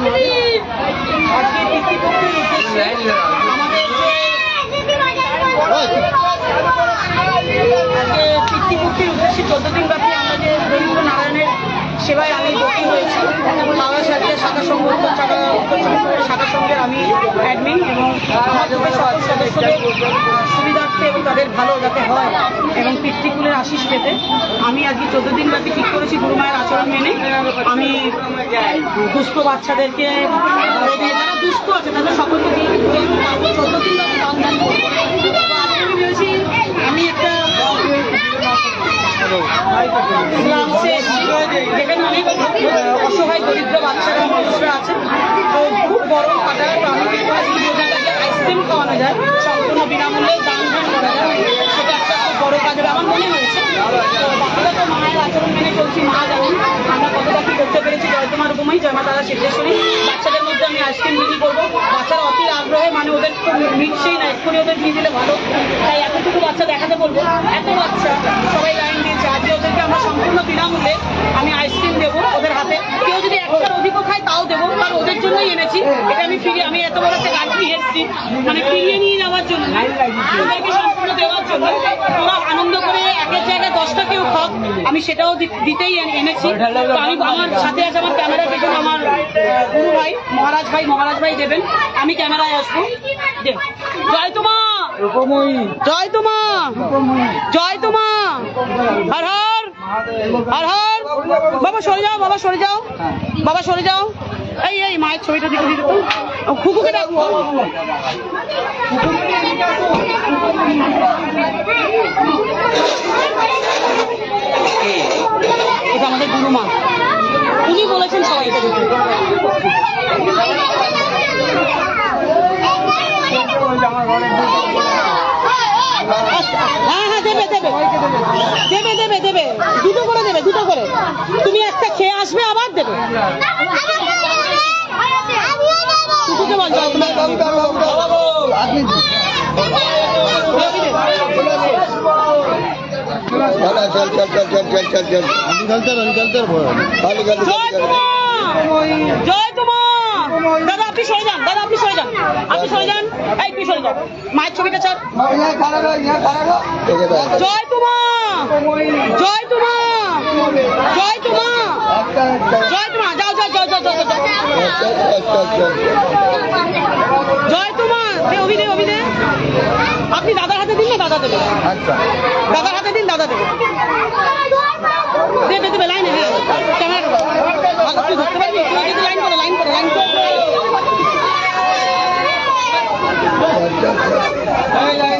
আজকে পিতৃপক্ষের উদ্দেশ্যে চোদ্দ দিন ব্যাপী আমাদের যে দরিদ্র নারায়ণের সেবায় আমি ভর্তি হয়েছি। হাওড়া সারিয়া শাখা সংঘ শাখা সংঘের আমি অ্যাডমিন এবং সুবিধার্থে এবং তাদের ভালো যাতে হয় এবং পিতৃকুলের আশিস পেতে, আমি আজকে চোদ্দ দিন ব্যাপী ঠিক করেছি গুরু মায়ের আচরণ মেনে। আমি দুস্থ বাচ্চাদেরকে যারা দুস্থ আছে, তাদের সকলকে চোদ্দ দিন ব্যাপী করব তো আজকে আমি ভেবেছি আমি একটা গ্রামসে এসেছি যেখানে অনেক আহ, অসহায় দরিদ্র বাচ্চারা মানুষরা আছে তো খুব বড় কাটা তো আমি কি করেছি যদি তাকে আইসক্রিম খাওয়ানো যায়, সম্পূর্ণ বিনামূল্যে দান ধান করা যায়। সেটা একটা বড় কাজ আমার মনে হয়েছে। বাকিটা তো মায়ের আচরণ মেনে চলছি, মা জানেন আমরা কতটা কি করতে পেরেছি, জয়কুমার রূপময়ী জয়মা তারা সিদ্ধেশ্বরী। বাচ্চাদের মধ্যে আমি আইসক্রিম বিক্রি করব। বাচ্চারা অতি আগ্রহে মানে ওদের মিটছেই না, এক্ষুনি ওদের দিয়ে দিলে ভালো। তাই এতটুকু বাচ্চা দেখাতে বলব। এত বাচ্চা, সবাই লাইন দিয়েছে। আজকে ওদেরকে আমরা সম্পূর্ণ বিনামূল্যে আমি আইসক্রিম দেবো ওদের হাতে। কেউ যদি দেবো কারণ ওদের জন্যই এনেছি। এটা আমি ফিরিয়ে আমি এত বড় একটা গাড়ি এসেছি। মানে ফিরিয়ে নিয়ে যাওয়ার জন্য ওদেরকে সম্পূর্ণ দেওয়ার জন্য। ওরা আনন্দ করে একের জায়গায় দশটা কেউ খাক আমি সেটাও দিতেই এনেছি। আমি আমার সাথে আছে আমার ক্যামেরা পেছনে আমার গুরু ভাই মহারাজ ভাই মহারাজ ভাই দেবেন। আমি ক্যামেরায় আসব। জয় তোমা! জয় তোমা! জয় তোমা! হর হর! হর হর! বাবা সরে যাও বাবা সরে যাও। বাবা সরে যাও। এই এই, মায়ের ছবিটা দিকে দিতে খুকুকে ডাক এটা আমাদের গুরুমা উনি বলেছেন সবাইকে দিতে হ্যাঁ হ্যাঁ দেবে দেবে। দেবে দেবে দেবে। দুটো করে দেবে, দুটো করে। তুমি একটা খেয়ে আসবে, আবার দেবে কুকুকে বল জয় তোমার चल चल चल चल चल चल चल निकलते रहो निकलते रहो खाली कर জয় তোমা জয় তোমা দাদা আপনি সরে যান দাদা আপনি সরে যান আপনি সরে যান এই তুই সরে যান মায়ের ছবিটা ছাড় জয় তোমা জয় তোমা জয় তোমা জয় তোমা জয় তোমার। অভিনয় অভিনয়। আপনি দাদার হাতে দিন না দাদা দেবে আচ্ছা। দাদার হাতে দিন দাদা দেবে দেবে দেবে লাইনে হ্যাঁ। ক্যামেরা তুই লাইন করে লাইন করো লাইন করো। আচ্ছা, আচ্ছা।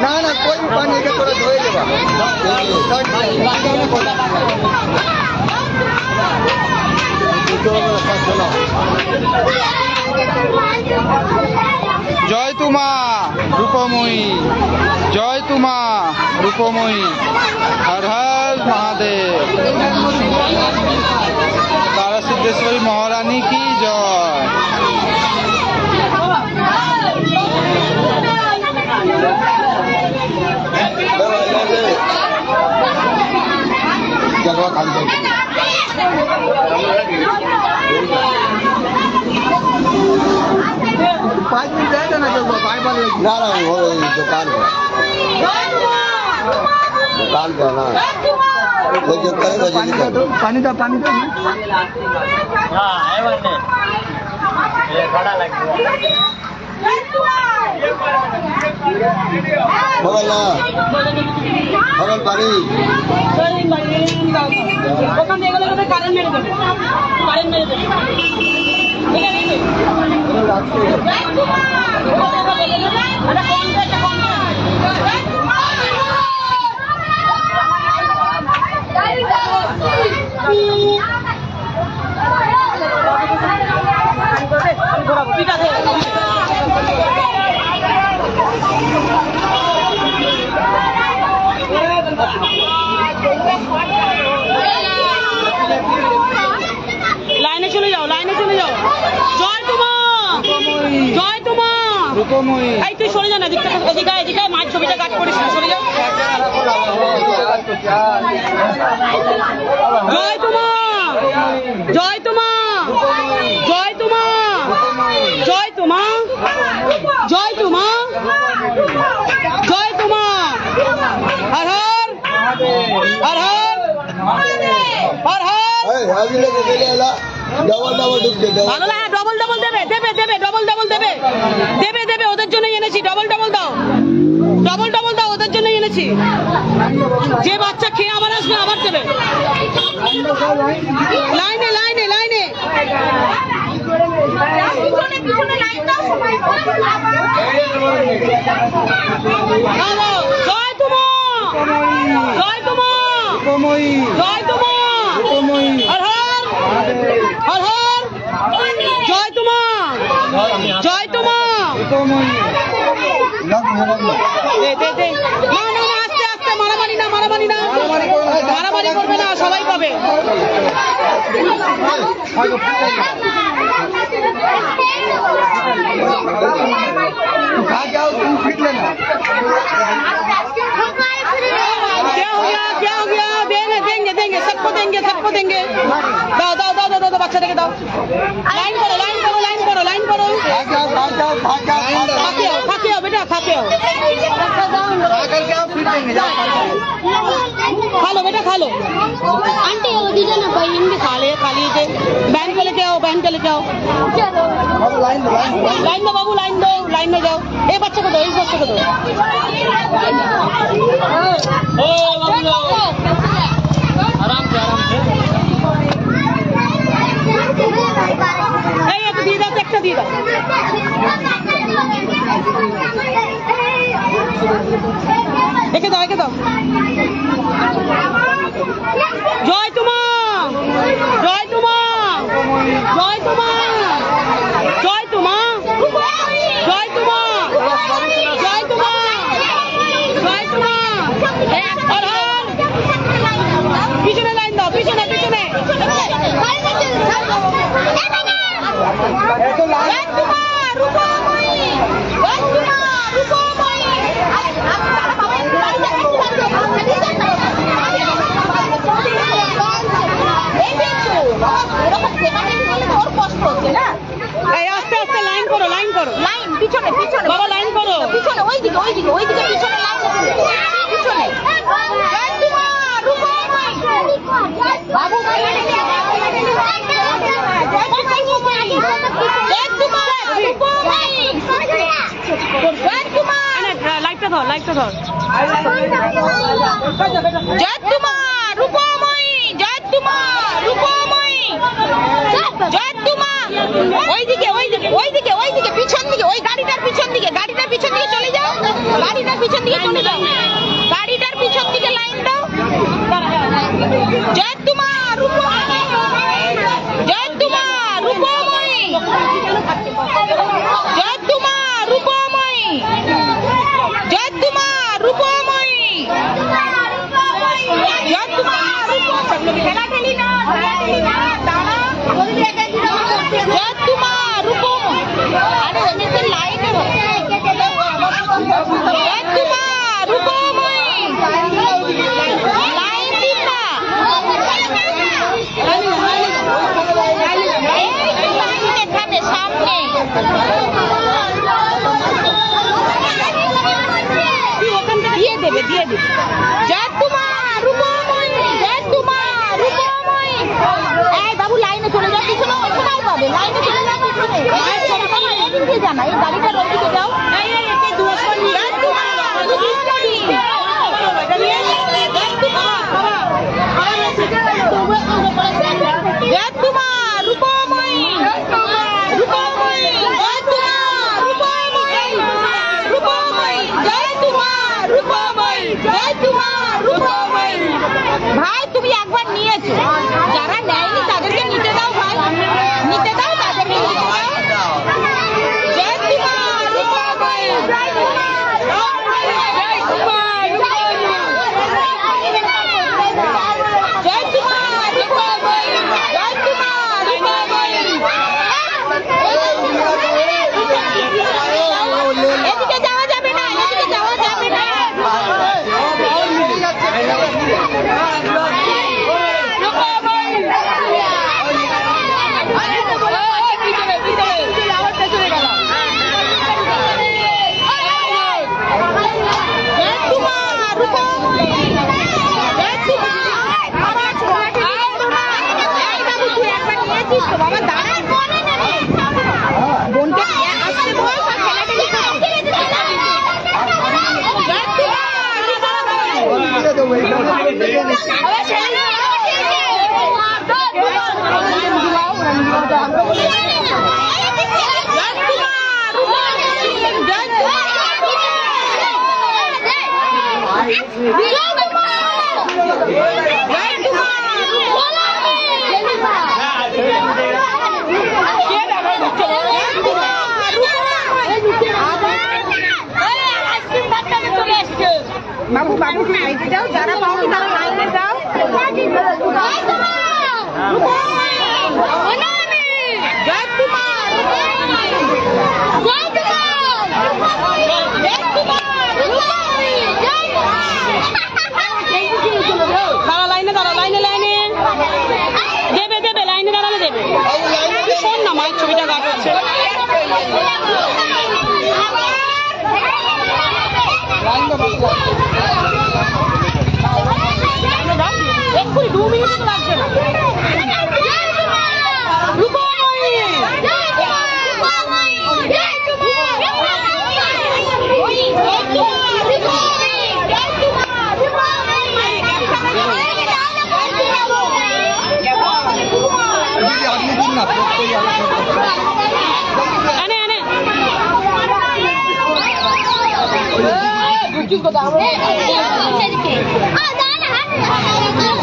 না না কই পানি এটা তোরা ধুয়ে দেবা জয় তুমা, রূপময়ী। জয় তুমা, রূপময়ী। হর হর মহাদেব। তারা সিদ্ধেশ্বরী মহারানী কি জয়। जगह खाली पाँच मिनट जाएगा ना जगह पाँच बार ना पानी था पानी था हाँ है वाले। खड़ा लग गया। हाँ। খবর না খবর বাড়ি। ওখানে এগুলো কারেন্ট মেরে দেবে কারেন্ট মেরে দেবে ঠিক আছে এই তুই সরে যা না এদিকটা এদিকে এদিকে মায়ের ছবিটা কাট করিস না সরে যা। জয় তোমা জয় তোমা জয় তোমা জয় তোমা জয় তোমা জয় তোমা। হর হর হর হর হর হর। ডবল ডবল ভালো লাগে ডবল ডবল দেবে দেবে দেবে ডবল ডবল দেবে। এনেছি যে বাচ্চা খেয়ে আবার আসবে আবার দেবে। লাইনে লাইনে লাইনে। জয় তোমা জয় তোমা জয় তোমা। হর হর হর হর জয় তোমা জয় তোমা। দে দে দে না না না আস্তে আস্তে মারামারি না মারামারি না মারামারি করবে না সবাই পাবে खा जाओ तुम फिट लेना क्या हो गया क्या हो गया देंगे देंगे देंगे सबको देंगे सबको देंगे दाओ दाओ दाओ दाओ दाओ बच्चा देके दाओ लाइन करो लाइन करो लाइन करो लाइन करो खा जाओ खा जाओ खा जाओ खा जाओ खा के आओ खा के आओ बेटा खा के आओ खा करके आओ फिट लेंगे जाओ खा जाओ खा लो बेटा खा लो आंटी वो दीजिए ना बहन भी खा लिए खा लीजिए बहन को लेके आओ बहन को लेके आओ चलो अब लाइन दो लाइन दो लाइन में बाबू लाइन दो लाइन में जाओ ए बच्चे को दो इस बच्चे को दो একে দাও জয় তোমা জয় তোমা জয় তোমা জয় তোমা জয় তোমা জয় তোমা জয় তোমা হর হর পিছনে লাইন দাও পিছনে পিছনে এই আস্তে আস্তে লাইন করো লাইন করো লাইন পিছনে পিছনে বাবা লাইন করো পিছনে ওইদিকে ওইদিকে ওইদিকে পিছনে লাইন পিছনে বাবু লাইটটা ধর লাইটটা ধর জয় তোমার রূপময়ী জয় তোমার রূপময়ী জয় তোমার ওইদিকে ওইদিকে ওইদিকে ওইদিকে, পিছন দিকে, ওই গাড়িটার পিছন দিকে, গাড়িটার পিছন দিকে চলে যাও। গাড়িটার পিছন দিকে চলে গাড়িটার পিছন দিকে লাইন জয় তোমার জয় তোমার রূপময়ী। জয় তোমার জয় তোমার রূপময়ী। দাঁড়া জয় Thank you. বাবু বাবু সাইডে যাও যারা পাও তারা লাইনে যাও জয় কুমার দাঁড়া লাইনে দাঁড়া লাইনে লাইনে দেবে দেবে লাইনে দাঁড়ালে দেবে শোন না মায়ের ছবিটা দেখাচ্ছে এক্ষুনি দু মিনিট তো লাগছে না দিদি আপনি দিন না প্রত্যেক এনে এনে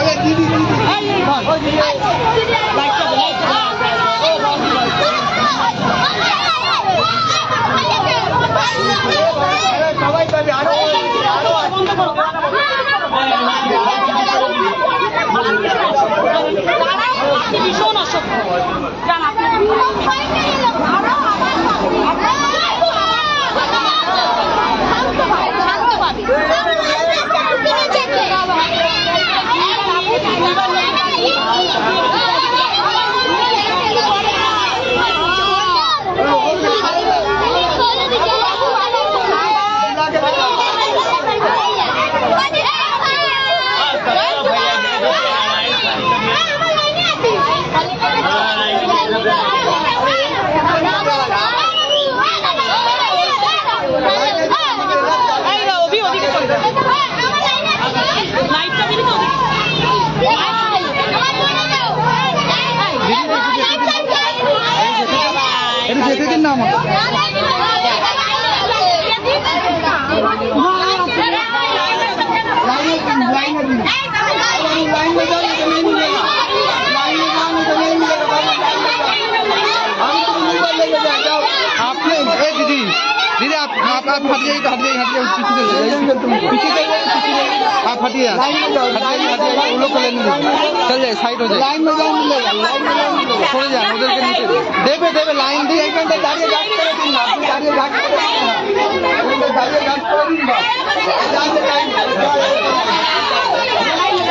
আরে দিদি দিদি সবাই পাবে আরও আরও আছে। ভীষণ অসভ্য জান আপনি Yeah. হাত ফাটিয়ে হাত দিয়ে হাত দিয়ে পিছিয়ে পিছিয়ে हाथ फटिए वो लोग को लेने दीजिए चल जाए साइड हो जाए लाइन में जाए मिलेगा लाइन में जाए मिलेगा थोड़े जाए उधर के नीचे देवे देवे लाइन दी एक घंटे गाड़ी गाड़ी करे दिन बात गाड़ी गाड़ी करे दिन बात गाड़ी गाड़ी करे दिन बात जान से line line line line line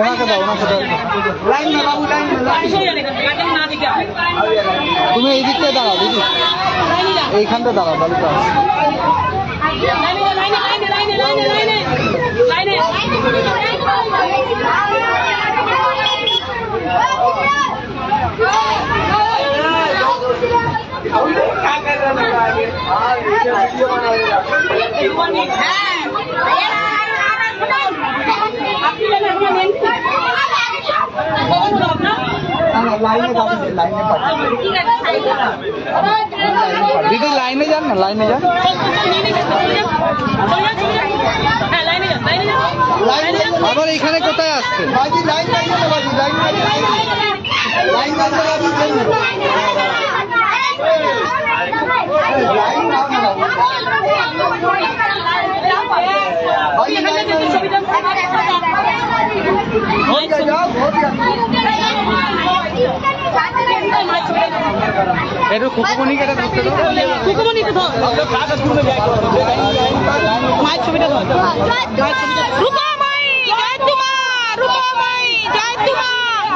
ওনাকে দাও ওনাকে লাইন না বাবু তুমি এই দিকটা দাঁড়াও দিদি এইখানটা দাঁড়াও তাহলে দিদি লাইনে যান না লাইনে যান এখানে কোথায় আসছেন? একটু মায়ের ছবিটা ধর। মায়ের ছবিটা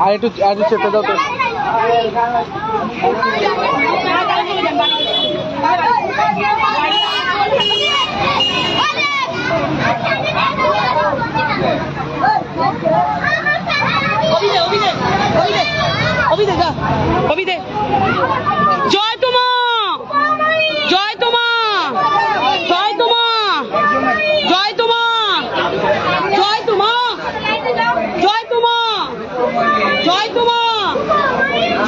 আর একটু আর একটু চেপে দাও তো। অভিদে অভিদে যা জয় তোমা জয় তোমা জয় তোমা জয় তোমা জয় তোমা জয় তোমা জয় তোমা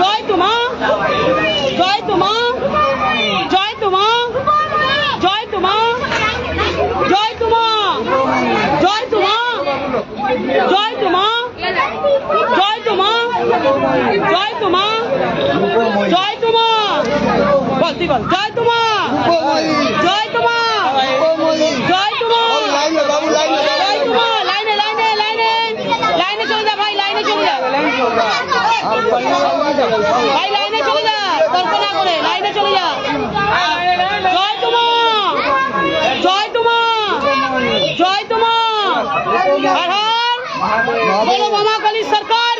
জয় তোমা জয় তোমা জয় তোমা জয় তোমা জয় তোমা জয় তোমা জয় তোমা জয় তোমা জয় তোমা জয় তোমা। বল, তুই বল। জয় তোমা জয় তোমা জয় তোমা। জয় তোমা। লাইনে লাইনে লাইনে। লাইনে চলে যা ভাই, লাইনে চলে যা। ভাই, লাইনে চলে যা। তর্ক না করে, লাইনে চলে যা। জয় তোমা জয় তোমা জয় তোমা। বলো, মামা কালী সরকার।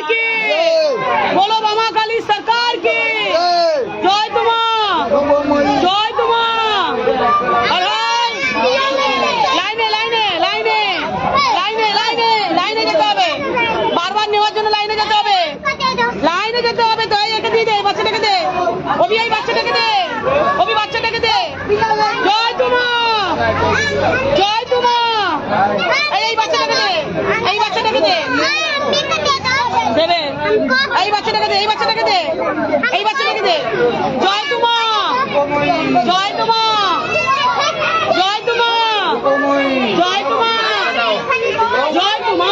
জয় তোমা জয় তোমা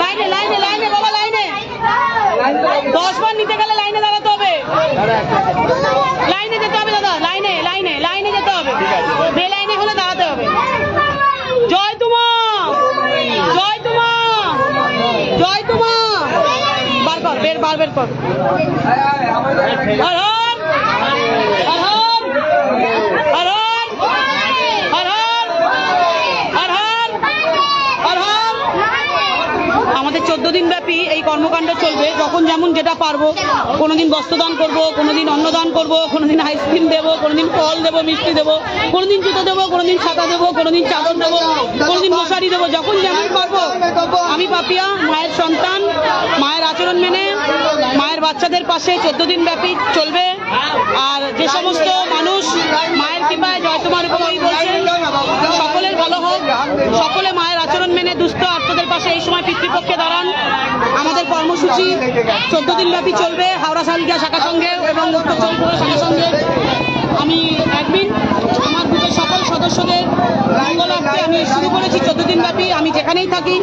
লাইনে লাইনে লাইনে বাবা লাইনে দশ বার নিতে গেলে লাইনে দাঁড়াতে হবে লাইনে যেতে হবে দাদা লাইনে লাইনে লাইনে যেতে হবে বে লাইনে হলে দাঁড়াতে হবে জয় তোমা জয় তোমা জয় তোমা বার কর বের বার বের কর হর কর্মকাণ্ড চলবে, যখন যেমন যেটা পারব, কোনোদিন বস্ত্রদান করব, কোনোদিন অন্নদান করব, কোনোদিন আইসক্রিম দেবো, কোনোদিন ফল দেবো, মিষ্টি দেবো, কোনোদিন জুতো দেবো, কোনোদিন ছাতা দেবো, কোনোদিন চাদর দেবো, কোনোদিন মশারি দেবো, যখন যেমন পারব। আমি পাপিয়া, মায়ের সন্তান, মায়ের আচরণ মেনে, মায়ের বাচ্চাদের পাশে চোদ্দ দিন ব্যাপী চলবে। আর যে সমস্ত মানুষ মায়ের কৃপায় জয় তোমার উপময়ী বলছেন সকলের ভালো হোক, সকলে মায়ের আচরণ মেনে দুস্থ আত্মদের পাশে এই সময় পিতৃপক্ষে দাঁড়ান। আমাদের কর্মসূচি চোদ্দ দিন ব্যাপী চলবে, হাওড়া সালকিয়া শাখা সঙ্গে এবং উত্তর চব্বিশ শাখা সঙ্গে। আমি একদিন আমার গ্রুপের সকল সদস্যদের মঙ্গলার্থে আমি শুরু করেছি, চোদ্দ দিন ব্যাপী। আমি যেখানেই থাকি